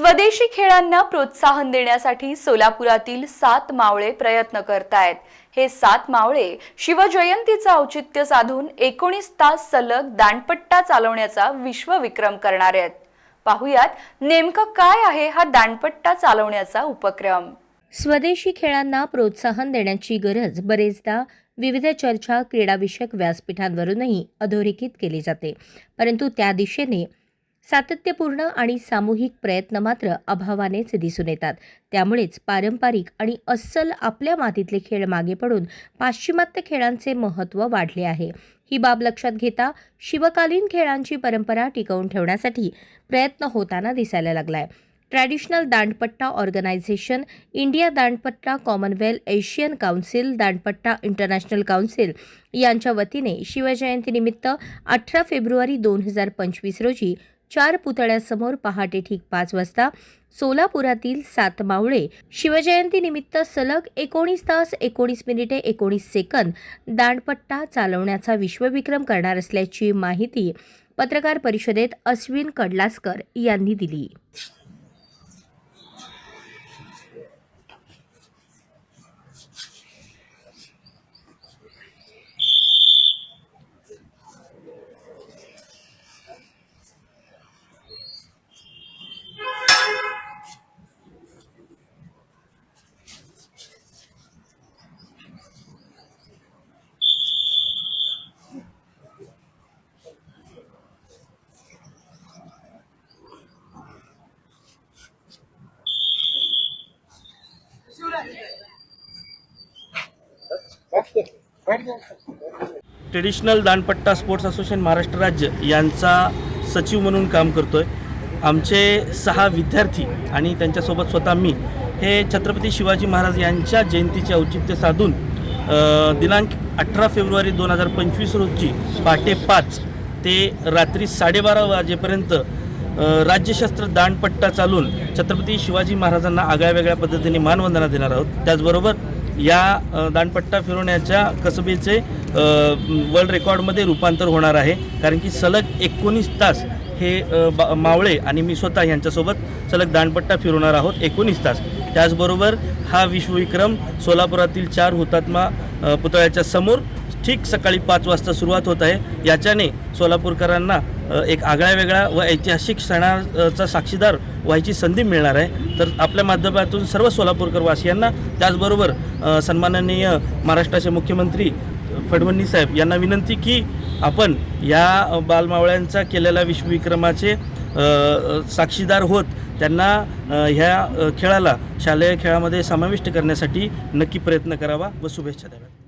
स्वदेशी खेळांना प्रोत्साहन देण्यासाठी सोलापुरातील सात मावळे प्रयत्न करतायत. हे सात मावळे शिवजयंतीचं औचित्य साधून एकोणीस तास सलग दांडपट्टा चालवण्याचा विश्वविक्रम करणार आहेत. पाहुयात नेमकं काय आहे हा दांडपट्टा चालवण्याचा उपक्रम. स्वदेशी खेळांना प्रोत्साहन देण्याची गरज बरेचदा विविध चर्चा क्रीडाविषयक व्यासपीठांवरूनही अधोरेखित केली जाते. परंतु त्या दिशेने सातत्यपूर्ण आणि सामूहिक प्रयत्न मात्र अभावानेच दिसून येतात. त्यामुळेच पारंपरिक आणि अस्सल आपल्या मातीतले खेळ मागे पडून पाश्चिमात्य खेळांचे महत्त्व वाढले आहे. ही बाब लक्षात घेता शिवकालीन खेळांची परंपरा टिकवून ठेवण्यासाठी प्रयत्न होताना दिसायला लागलाय. Traditional दांडपट्टा organisation India दांडपट्टा Commonwealth Asian council दांडपट्टा international council यांच्या वतीने शिवजयंतीनिमित्त अठरा फेब्रुवारी दोन हजार पंचवीस रोजी चार पुतळ्यासमोर पहाटे ठीक पाच वाजता सोलापुरातील सात मावळे शिवजयंतीनिमित्त सलग एकोणीस तास एकोणीस मिनिटे एकोणीस सेकंद दांडपट्टा चालवण्याचा विश्वविक्रम करणार असल्याची माहिती पत्रकार परिषदेत अश्विन कडलासकर यांनी दिली. ट्रेडिशनल दानपट्टा स्पोर्ट्स असोसिएशन महाराष्ट्र राज्य यांचा सचिव म्हणून काम करतोय. आमचे सहा विद्यार्थी आणि त्यांच्यासोबत स्वतः मी हे छत्रपती शिवाजी महाराज यांच्या जयंतीचे औचित्य साधून दिनांक अठरा फेब्रुवारी दोन हजार पंचवीस रोजी पहाटे पाच ते रात्री साडेबारा वाजेपर्यंत राज्यशास्त्र दांडपट्टा चालून छत्रपती शिवाजी महाराजांना आगळ्या वेगळ्या पद्धतीने मानवंदना देणार आहोत. त्याचबरोबर या दांडपट्टा फिरवण्याच्या कसबेचे वर्ल्ड रेकॉर्डमध्ये रूपांतर होणार आहे. कारण की सलग एकोणीस तास हे बा- मावळे आणि मी स्वतः यांच्यासोबत सलग दांडपट्टा फिरवणार आहोत एकोणीस तास. त्याचबरोबर हा विश्वविक्रम सोलापुरातील चार हुतात्मा पुतळ्याच्या समोर ठीक सकाळी पाच वाजता सुरुवात होत आहे. याच्याने सोलापूरकरांना एक आगळ्या वेगळा व ऐतिहासिक क्षणाचा साक्षीदार व्हायची संधी मिळणार आहे. तर आपल्या माध्यमातून सर्व सोलापूरकर वासियांना त्याचबरोबर सन्माननीय महाराष्ट्राचे मुख्यमंत्री फडणवीस साहेब यांना विनंती की आपण या बालमावळ्यांचा केलेल्या विश्वविक्रमाचे साक्षीदार होत त्यांना ह्या खेळाला शालेय खेळामध्ये समाविष्ट करण्यासाठी नक्की प्रयत्न करावा व शुभेच्छा द्याव्या